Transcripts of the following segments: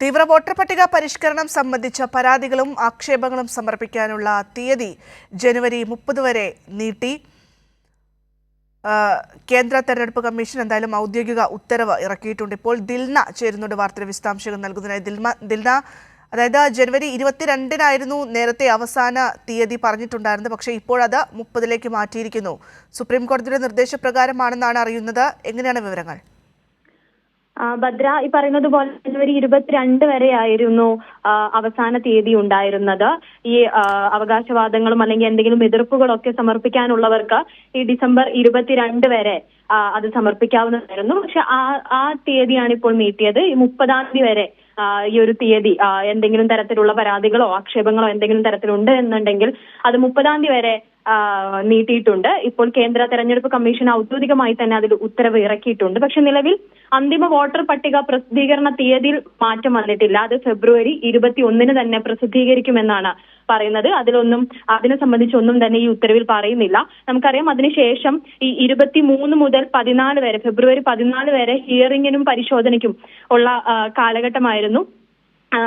തീവ്ര വോട്ടർ പട്ടിക പരിഷ്കരണം സംബന്ധിച്ച പരാതികളും ആക്ഷേപങ്ങളും സമർപ്പിക്കാനുള്ള തീയതി ജനുവരി മുപ്പത് വരെ നീട്ടി. കേന്ദ്ര തെരഞ്ഞെടുപ്പ് കമ്മീഷൻ എന്തായാലും ഔദ്യോഗിക ഉത്തരവ് ഇറക്കിയിട്ടുണ്ട്. ഇപ്പോൾ ദിൽന ചേരുന്നുണ്ട് വാർത്തയുടെ വിശദാംശങ്ങൾ നൽകുന്നതിനായി. ദിൽമ ദിൽന അതായത് ജനുവരി ഇരുപത്തിരണ്ടിനായിരുന്നു നേരത്തെ അവസാന തീയതി പറഞ്ഞിട്ടുണ്ടായിരുന്നത്. പക്ഷേ ഇപ്പോഴത് മുപ്പതിലേക്ക് മാറ്റിയിരിക്കുന്നു. സുപ്രീം കോടതിയുടെ നിർദ്ദേശപ്രകാരമാണെന്നാണ് അറിയുന്നത്. എങ്ങനെയാണ് വിവരങ്ങൾ? ഭദ്ര ഈ പറയുന്നത് പോലെ ജനുവരി ഇരുപത്തിരണ്ട് വരെയായിരുന്നു അവസാന തീയതി ഉണ്ടായിരുന്നത്. ഈ അവകാശവാദങ്ങളും അല്ലെങ്കിൽ എന്തെങ്കിലും എതിർപ്പുകളൊക്കെ സമർപ്പിക്കാനുള്ളവർക്ക് ഈ ഡിസംബർ ഇരുപത്തിരണ്ട് വരെ അത് സമർപ്പിക്കാവുന്നതായിരുന്നു. പക്ഷെ ആ ആ തീയതിയാണ് ഇപ്പോൾ നീട്ടിയത്. ഈ മുപ്പതാം തീയതി വരെ ഈ ഒരു തീയതി എന്തെങ്കിലും തരത്തിലുള്ള പരാതികളോ ആക്ഷേപങ്ങളോ എന്തെങ്കിലും തരത്തിലുണ്ട് എന്നുണ്ടെങ്കിൽ അത് മുപ്പതാം തീയതി വരെ നീട്ടിയിട്ടുണ്ട്. ഇപ്പോൾ കേന്ദ്ര തെരഞ്ഞെടുപ്പ് കമ്മീഷൻ ഔദ്യോഗികമായി തന്നെ അതിൽ ഉത്തരവ് ഇറക്കിയിട്ടുണ്ട്. പക്ഷെ നിലവിൽ അന്തിമ വോട്ടർ പട്ടിക പ്രസിദ്ധീകരണ തീയതിയിൽ മാറ്റം വന്നിട്ടില്ല. അത് ഫെബ്രുവരി ഇരുപത്തി ഒന്നിന് തന്നെ പ്രസിദ്ധീകരിക്കുമെന്നാണ് പറയുന്നത്. അതിലൊന്നും അതിനെ സംബന്ധിച്ചൊന്നും തന്നെ ഈ ഉത്തരവിൽ പറയുന്നില്ല. നമുക്കറിയാം അതിനുശേഷം ഈ ഇരുപത്തി മൂന്ന് മുതൽ പതിനാല് വരെ ഫെബ്രുവരി പതിനാല് വരെ ഹിയറിംഗിനും പരിശോധനയ്ക്കും ഉള്ള കാലഘട്ടമായിരുന്നു.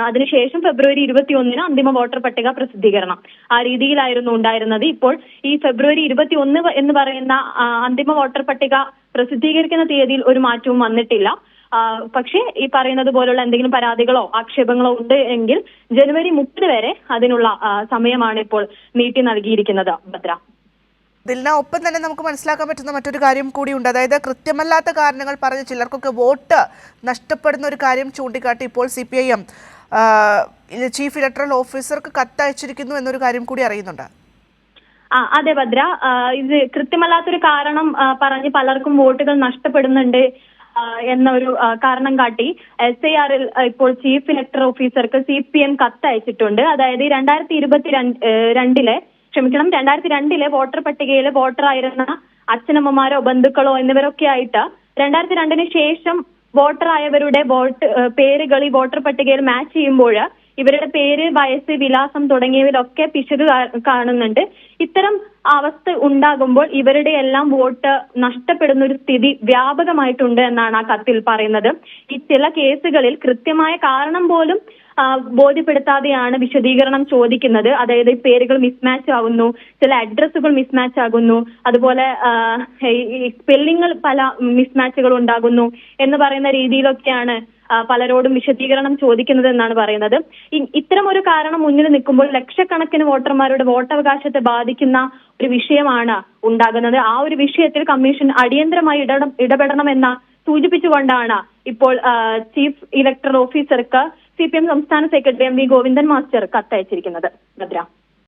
അതിനുശേഷം ഫെബ്രുവരി ഇരുപത്തി ഒന്നിന് അന്തിമ വോട്ടർ പട്ടിക പ്രസിദ്ധീകരണം. ആ രീതിയിലായിരുന്നു ഉണ്ടായിരുന്നത്. ഇപ്പോൾ ഈ ഫെബ്രുവരി ഇരുപത്തി ഒന്ന് എന്ന് പറയുന്ന അന്തിമ വോട്ടർ പട്ടിക പ്രസിദ്ധീകരിക്കുന്ന തീയതിയിൽ ഒരു മാറ്റവും വന്നിട്ടില്ല. പക്ഷേ ഈ പറയുന്നത് പോലുള്ള എന്തെങ്കിലും പരാതികളോ ആക്ഷേപങ്ങളോ ഉണ്ട് എങ്കിൽ ജനുവരി മുപ്പത് വരെ അതിനുള്ള സമയമാണ് ഇപ്പോൾ നീട്ടി നൽകിയിരിക്കുന്നത് ഭദ്ര. ദിൽന ഒപ്പം തന്നെ നമുക്ക് മനസ്സിലാക്കാൻ പറ്റുന്ന മറ്റൊരു കാര്യം കൂടിയുണ്ട് അതായത് കൃത്യമല്ലാത്ത കാരണങ്ങൾ പറഞ്ഞ് ചിലർക്കൊക്കെ വോട്ട് നഷ്ടപ്പെടുന്ന ഒരു കാര്യം ചൂണ്ടിക്കാട്ടി ഇപ്പോൾ C P I M chief electoral ഓഫീസർക്ക് കത്തയച്ചിരിക്കുന്നു എന്നൊരു കാര്യം കൂടി അറിയുന്നുണ്ട്. ആ അതെ ഭദ്ര. ഇത് കൃത്യമല്ലാത്തൊരു കാരണം പറഞ്ഞ് പലർക്കും വോട്ടുകൾ നഷ്ടപ്പെടുന്നുണ്ട്. എന്ന ഒരു കാരണം കാട്ടി എസ് ഐ ആറിൽ ഇപ്പോൾ ചീഫ് ഇലക്ടർ ഓഫീസർക്ക് സി പി എം കത്തയച്ചിട്ടുണ്ട്. അതായത് രണ്ടായിരത്തി ഇരുപത്തി രണ്ടിലെ ക്ഷമിക്കണം രണ്ടായിരത്തി രണ്ടിലെ വോട്ടർ പട്ടികയിലെ വോട്ടറായിരുന്ന അച്ഛനമ്മമാരോ ബന്ധുക്കളോ എന്നിവരൊക്കെ ആയിട്ട് രണ്ടായിരത്തി രണ്ടിന് ശേഷം വോട്ടറായവരുടെ വോട്ട് പേരുകൾ ഈ വോട്ടർ പട്ടികയിൽ മാച്ച് ചെയ്യുമ്പോൾ ഇവരുടെ പേര് വയസ്സ് വിലാസം തുടങ്ങിയവരൊക്കെ പിശക് കാണുന്നുണ്ട്. ഇത്തരം അവസ്ഥ ഉണ്ടാകുമ്പോൾ ഇവരുടെ എല്ലാം വോട്ട് നഷ്ടപ്പെടുന്ന ഒരു സ്ഥിതി വ്യാപകമായിട്ടുണ്ട് എന്നാണ് ആ കത്തിൽ പറയുന്നത്. ഈ ചില കേസുകളിൽ കൃത്യമായ കാരണം പോലും ബോധ്യപ്പെടുത്താതെയാണ് വിശദീകരണം ചോദിക്കുന്നത്. അതായത് പേരുകൾ മിസ്മാച്ച് ആകുന്നു ചില അഡ്രസ്സുകൾ മിസ്മാച്ച് ആകുന്നു അതുപോലെ സ്പെല്ലിങ്ങൾ പല മിസ്മാച്ചുകൾ ഉണ്ടാകുന്നു എന്ന് പറയുന്ന രീതിയിലൊക്കെയാണ് പലരോടും വിശദീകരണം ചോദിക്കുന്നത് എന്നാണ് പറയുന്നത്. ഇത്തരം ഒരു കാരണം മുന്നിൽ നിൽക്കുമ്പോൾ ലക്ഷക്കണക്കിന് വോട്ടർമാരുടെ വോട്ടവകാശത്തെ ബാധിക്കുന്ന ഒരു വിഷയമാണ് ഉണ്ടാകുന്നത്. ആ ഒരു വിഷയത്തിൽ കമ്മീഷൻ അടിയന്തരമായി ഇടപെട ഇടപെടണമെന്ന സൂചിപ്പിച്ചുകൊണ്ടാണ് ഇപ്പോൾ ചീഫ് ഇലക്ടറൽ ഓഫീസർക്ക് സി പി എം സംസ്ഥാന secretary M V Govindan master കത്തയച്ചിരിക്കുന്നത്. Bhadra.